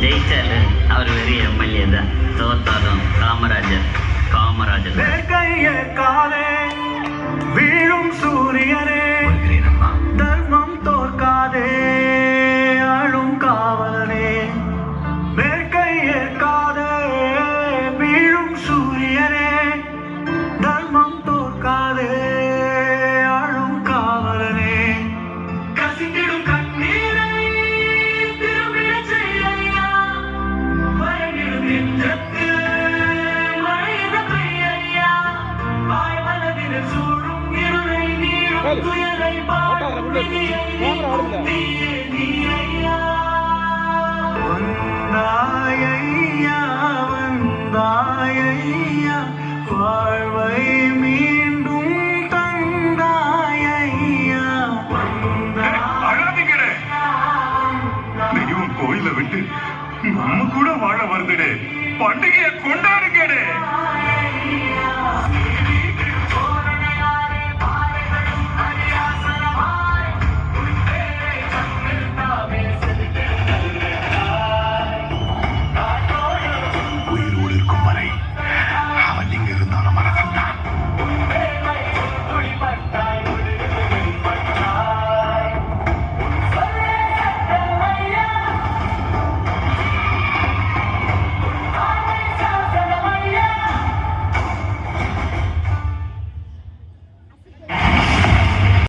ஜெயிச்சாரு அவர் வெறும் எம்எல்ஏ தான். தோத்தாலும் காமராஜர் காமராஜர் வந்தாயையா, வாழ்வை மீண்டும் தந்தாயையா. அழாதீங்கடே. தெய்வம் கோயில விட்டு நம்ம கூட வாழ வருதுடே. பண்டிகையை கொண்டாடுங்கடே.